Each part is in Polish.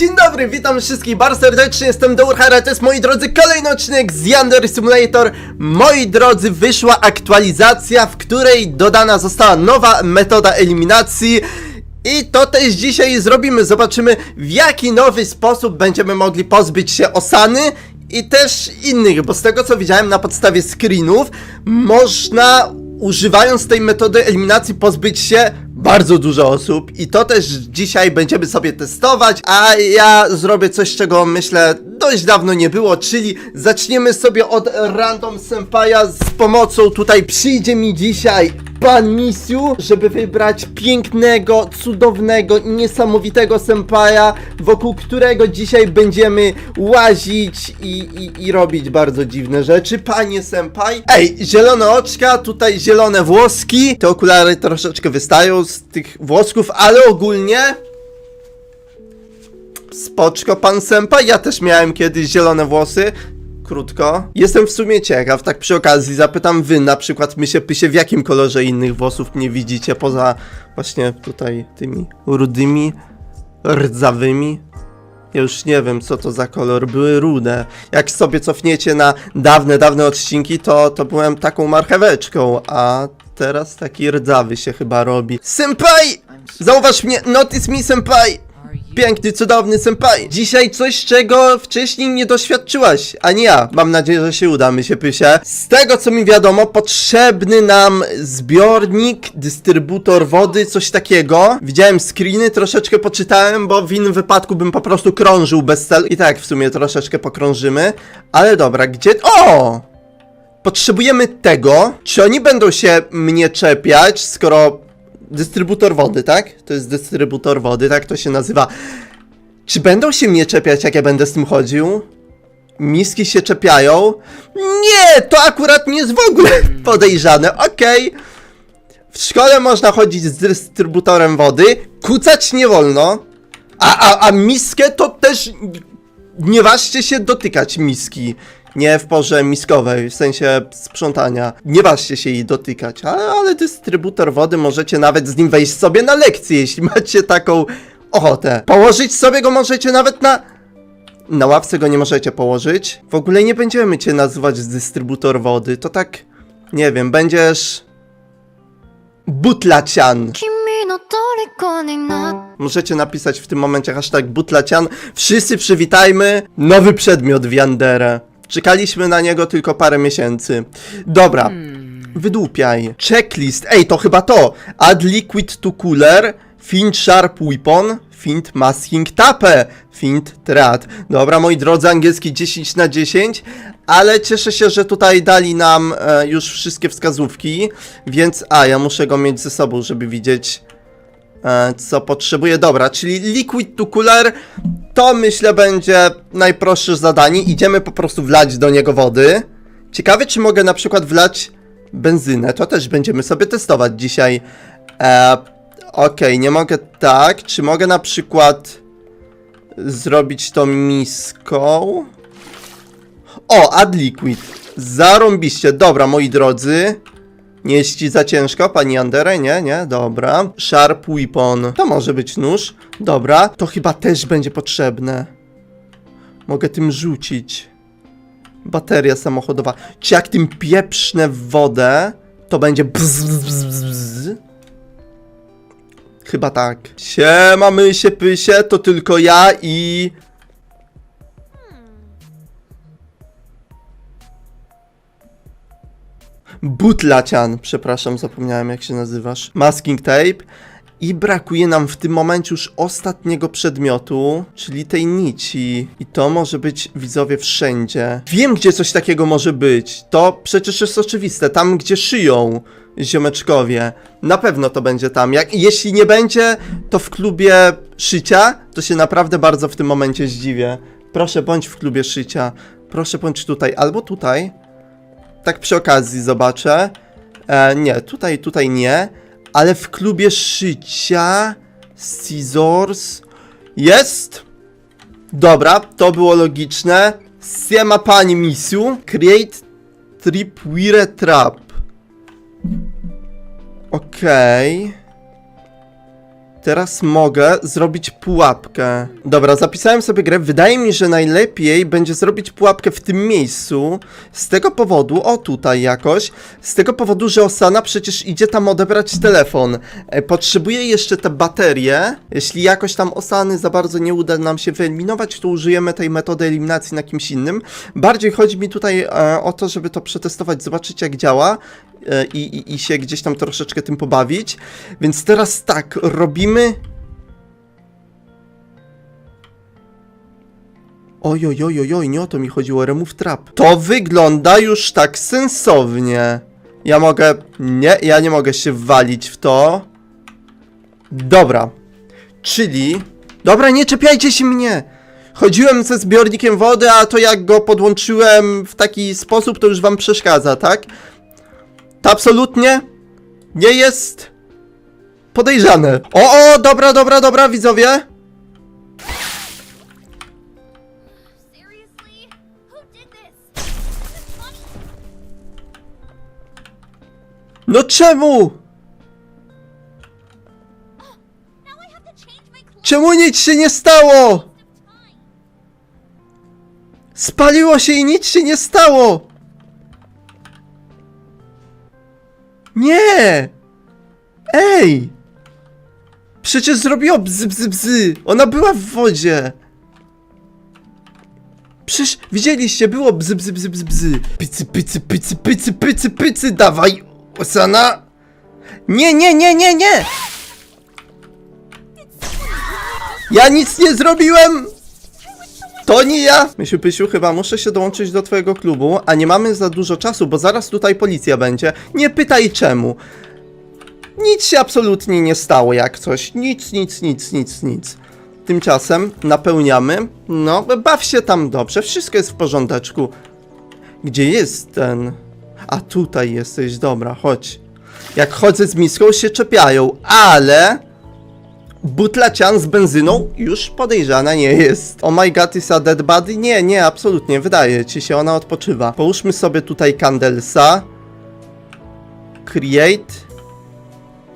Dzień dobry, witam wszystkich bardzo serdecznie, jestem Dourhara, to jest moi drodzy kolejny odcinek z Yander Simulator. Moi drodzy, wyszła aktualizacja, w której dodana została nowa metoda eliminacji. I to też dzisiaj zrobimy, zobaczymy w jaki nowy sposób będziemy mogli pozbyć się Osany i też innych, bo z tego co widziałem na podstawie screenów, można używając tej metody eliminacji pozbyć się bardzo dużo osób i to też dzisiaj będziemy sobie testować, a ja zrobię coś, czego myślę dość dawno nie było, czyli zaczniemy sobie od Random Senpaia z pomocą, tutaj przyjdzie mi dzisiaj pan Misiu, żeby wybrać pięknego, cudownego, niesamowitego senpaja, wokół którego dzisiaj będziemy łazić i, i, i robić bardzo dziwne rzeczy. Panie senpai, ej, zielone oczka, tutaj zielone włoski, te okulary troszeczkę wystają z tych włosków, ale ogólnie... Spoczko, pan senpai, ja też miałem kiedyś zielone włosy, krótko. Jestem w sumie ciekaw, tak przy okazji zapytam wy, na przykład my się pysie, w jakim kolorze innych włosów mnie widzicie, poza właśnie tutaj tymi rudymi, rdzawymi. Ja już nie wiem, co to za kolor, były rude. Jak sobie cofniecie na dawne, dawne odcinki, to, to byłem taką marcheweczką, a teraz taki rdzawy się chyba robi. Senpai! Zauważ mnie, notice me senpai! Piękny, cudowny senpai. Dzisiaj coś, czego wcześniej nie doświadczyłaś, ani ja. Mam nadzieję, że się uda, my się pysie. Z tego, co mi wiadomo, potrzebny nam zbiornik, dystrybutor wody, coś takiego. Widziałem screeny, troszeczkę poczytałem, bo w innym wypadku bym po prostu krążył bez celu. I tak w sumie troszeczkę pokrążymy. Ale dobra, gdzie... O! Potrzebujemy tego. Czy oni będą się mnie czepiać, skoro dystrybutor wody, tak? To jest dystrybutor wody, tak to się nazywa. Czy będą się mnie czepiać, jak ja będę z tym chodził? Miski się czepiają? Nie, to akurat nie jest w ogóle podejrzane, okej. W szkole można chodzić z dystrybutorem wody, kucać nie wolno, a, a, a miskę to też nie ważcie się dotykać miski. Nie w porze miskowej, w sensie sprzątania. Nie baszcie się jej dotykać, ale, ale dystrybutor wody możecie nawet z nim wejść sobie na lekcję, jeśli macie taką ochotę. Położyć sobie go możecie nawet na... Na ławce go nie możecie położyć. W ogóle nie będziemy cię nazywać dystrybutor wody, to tak... Nie wiem, będziesz... Butlacian. Możecie napisać w tym momencie hashtag butlacian. Wszyscy przywitajmy nowy przedmiot Wianderę. Czekaliśmy na niego tylko parę miesięcy. Dobra, wydłupiaj. Checklist, ej, to chyba to. Add liquid to cooler, Fint sharp weapon, Fint masking tape, Fint thread. Dobra, moi drodzy, angielski 10 na 10, ale cieszę się, że tutaj dali nam e, już wszystkie wskazówki, więc, a, ja muszę go mieć ze sobą, żeby widzieć co potrzebuję. Dobra, czyli liquid to cooler to myślę będzie najprostsze zadanie. Idziemy po prostu wlać do niego wody. Ciekawe, czy mogę na przykład wlać benzynę. To też będziemy sobie testować dzisiaj. E, Okej, nie mogę tak. Czy mogę na przykład zrobić to miską? O, add liquid. Zarąbiście. Dobra, moi drodzy. Nie jest ci za ciężko, pani Andere? Nie, nie, dobra. Sharp weapon. To może być nóż. Dobra, to chyba też będzie potrzebne. Mogę tym rzucić. Bateria samochodowa. Czy jak tym pieprznę w wodę, to będzie bzz, bzz, bzz, bzz? Chyba tak. Siema, my się pysie, to tylko ja i... Butlacian, przepraszam, zapomniałem jak się nazywasz. Masking tape. I brakuje nam w tym momencie już ostatniego przedmiotu, czyli tej nici. I to może być widzowie wszędzie. Wiem, gdzie coś takiego może być. To przecież jest oczywiste. Tam, gdzie szyją ziomeczkowie. Na pewno to będzie tam. Jak, jeśli nie będzie, to w klubie szycia, to się naprawdę bardzo w tym momencie zdziwię. Proszę, bądź w klubie szycia. Proszę, bądź tutaj albo tutaj. Tak przy okazji zobaczę. E, nie, tutaj, tutaj nie. Ale w klubie szycia Scissors jest. Dobra, to było logiczne. Siema pani misiu. Create tripwire trap. Okej. Teraz mogę zrobić pułapkę. Dobra, zapisałem sobie grę. Wydaje mi, że najlepiej będzie zrobić pułapkę w tym miejscu. Z tego powodu, o tutaj jakoś, z tego powodu, że Osana przecież idzie tam odebrać telefon. E, potrzebuję jeszcze te baterie. Jeśli jakoś tam Osany za bardzo nie uda nam się wyeliminować, to użyjemy tej metody eliminacji na kimś innym. Bardziej chodzi mi tutaj e, o to, żeby to przetestować, zobaczyć jak działa i, i, i się gdzieś tam troszeczkę tym pobawić. Więc teraz tak, robimy. Oj, oj, oj, oj, oj, nie o to mi chodziło, remove trap. To wygląda już tak sensownie. Ja mogę... Nie, ja nie mogę się walić w to. Dobra. Czyli... Dobra, nie czepiajcie się mnie! Chodziłem ze zbiornikiem wody, a to jak go podłączyłem w taki sposób, to już wam przeszkadza, tak? To absolutnie nie jest podejrzane. O, o, dobra, dobra, dobra, widzowie. No czemu? Clothes. Czemu nic się nie stało? Spaliło się i nic się nie stało. Nie! Ej! Przecież zrobiło bzy, bzy, bzy. Ona była w wodzie. Przecież widzieliście, było bzy, bzy, bzy, bzy, bzy. Pycy, pycy, pycy, pycy, pycy, pycy, dawaj, Osana. Nie, nie, nie, nie, nie! Ja nic nie zrobiłem! To nie ja! Mysiu Pysiu, chyba muszę się dołączyć do twojego klubu, a nie mamy za dużo czasu, bo zaraz tutaj policja będzie. Nie pytaj czemu. Nic się absolutnie nie stało jak coś. Nic, nic, nic, nic, nic. Tymczasem napełniamy. No, baw się tam dobrze, wszystko jest w porządeczku. Gdzie jest ten? A tutaj jesteś, dobra, chodź. Jak chodzę z miską się czepiają, ale... Butlacian z benzyną już podejrzana nie jest. Oh my god, is a dead body? Nie, nie, absolutnie, wydaje ci się, ona odpoczywa. Połóżmy sobie tutaj Candelsa. Create.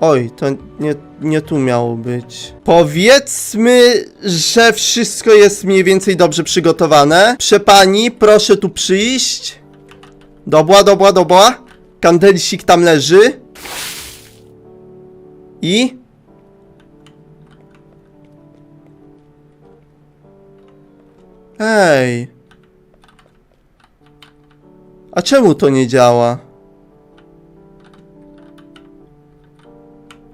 Oj, to nie, nie tu miało być. Powiedzmy, że wszystko jest mniej więcej dobrze przygotowane. Przepani, proszę tu przyjść. Dobła, dobła, dobła. Kandelsik tam leży. I... Ej. A czemu to nie działa?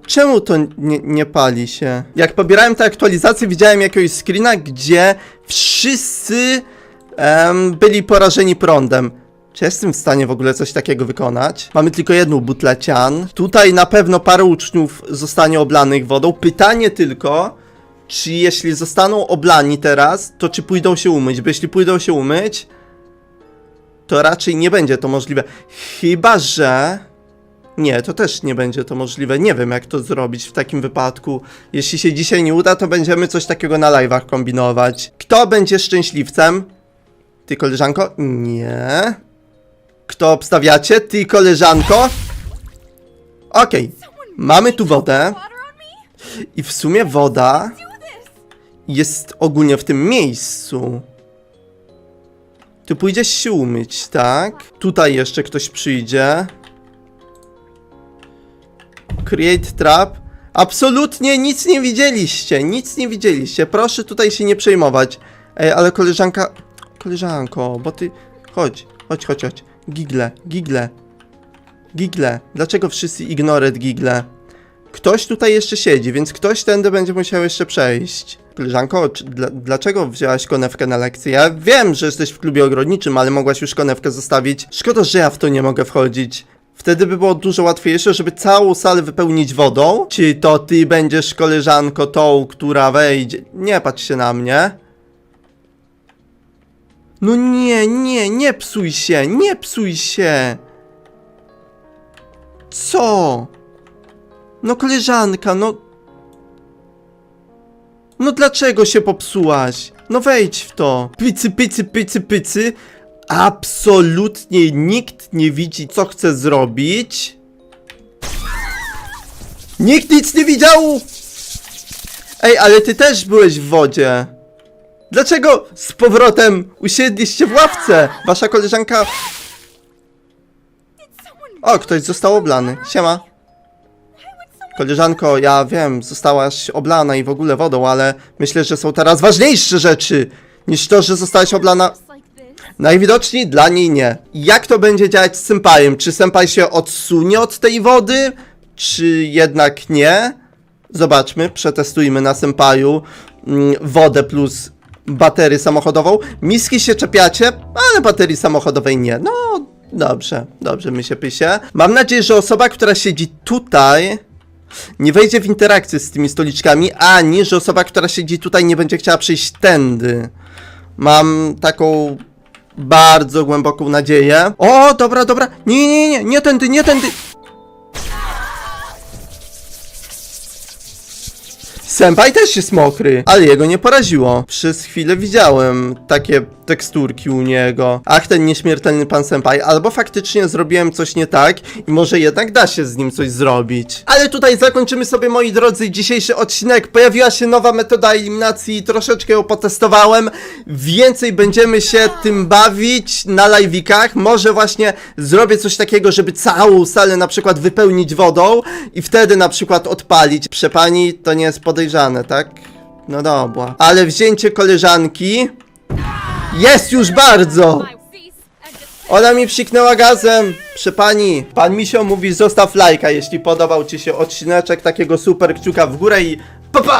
Czemu to nie, nie pali się? Jak pobierałem tę aktualizację, widziałem jakiegoś screena, gdzie wszyscy em, byli porażeni prądem. Czy jestem w stanie w ogóle coś takiego wykonać? Mamy tylko jedną butlecian. Tutaj na pewno parę uczniów zostanie oblanych wodą. Pytanie tylko, czy jeśli zostaną oblani teraz, to czy pójdą się umyć? Bo jeśli pójdą się umyć, to raczej nie będzie to możliwe. Chyba, że... Nie, to też nie będzie to możliwe. Nie wiem, jak to zrobić w takim wypadku. Jeśli się dzisiaj nie uda, to będziemy coś takiego na live'ach kombinować. Kto będzie szczęśliwcem? Ty, koleżanko? Nie. Kto obstawiacie? Ty, koleżanko? Okej. Mamy tu wodę. I w sumie woda. Jest ogólnie w tym miejscu. Tu pójdziesz się umyć, tak? Tutaj jeszcze ktoś przyjdzie. Create trap. Absolutnie nic nie widzieliście, nic nie widzieliście. Proszę tutaj się nie przejmować. Ej, ale koleżanka... Koleżanko, bo ty... Chodź, chodź, chodź, chodź. Gigle, gigle. Gigle. Dlaczego wszyscy ignored gigle? Ktoś tutaj jeszcze siedzi, więc ktoś tędy będzie musiał jeszcze przejść. Koleżanko, dla, dlaczego wzięłaś konewkę na lekcję? Ja wiem, że jesteś w klubie ogrodniczym, ale mogłaś już konewkę zostawić. Szkoda, że ja w to nie mogę wchodzić. Wtedy by było dużo łatwiejsze, żeby całą salę wypełnić wodą. Czy to ty będziesz koleżanko tą, która wejdzie? Nie patrz się na mnie. No nie, nie, nie psuj się, nie psuj się. Co? No koleżanka, no... No dlaczego się popsułaś? No wejdź w to. Pycy, pycy, pycy, pycy. Absolutnie nikt nie widzi, co chce zrobić. Nikt nic nie widział! Ej, ale ty też byłeś w wodzie. Dlaczego z powrotem usiedliście w ławce? Wasza koleżanka... O, ktoś został oblany. Siema. Koleżanko, ja wiem, zostałaś oblana i w ogóle wodą, ale myślę, że są teraz ważniejsze rzeczy niż to, że zostałaś oblana. Najwidoczniej dla niej nie. Jak to będzie działać z senpajem? Czy senpai się odsunie od tej wody? Czy jednak nie? Zobaczmy, przetestujmy na senpaju mm, wodę plus baterię samochodową. Miski się czepiacie, ale baterii samochodowej nie. No, dobrze, dobrze mi się pysie. Mam nadzieję, że osoba, która siedzi tutaj nie wejdzie w interakcję z tymi stoliczkami, ani że osoba, która siedzi tutaj nie będzie chciała przejść tędy. Mam taką bardzo głęboką nadzieję. O, dobra, dobra. Nie, nie, nie, nie tędy, nie tędy. Senpai też jest mokry, ale jego nie poraziło. Przez chwilę widziałem takie teksturki u niego. Ach, ten nieśmiertelny pan Senpai, albo faktycznie zrobiłem coś nie tak i może jednak da się z nim coś zrobić. Ale tutaj zakończymy sobie, moi drodzy, dzisiejszy odcinek. Pojawiła się nowa metoda eliminacji, troszeczkę ją potestowałem. Więcej będziemy się tym bawić na live'ikach. Może właśnie zrobię coś takiego, żeby całą salę na przykład wypełnić wodą i wtedy na przykład odpalić. Przepani to nie jest podejrzane, tak? No dobra. Ale wzięcie koleżanki jest już bardzo! Ona mi psiknęła gazem! Przepani, pan Misio mówi zostaw lajka, jeśli podobał ci się odcineczek takiego super kciuka w górę i pa pa!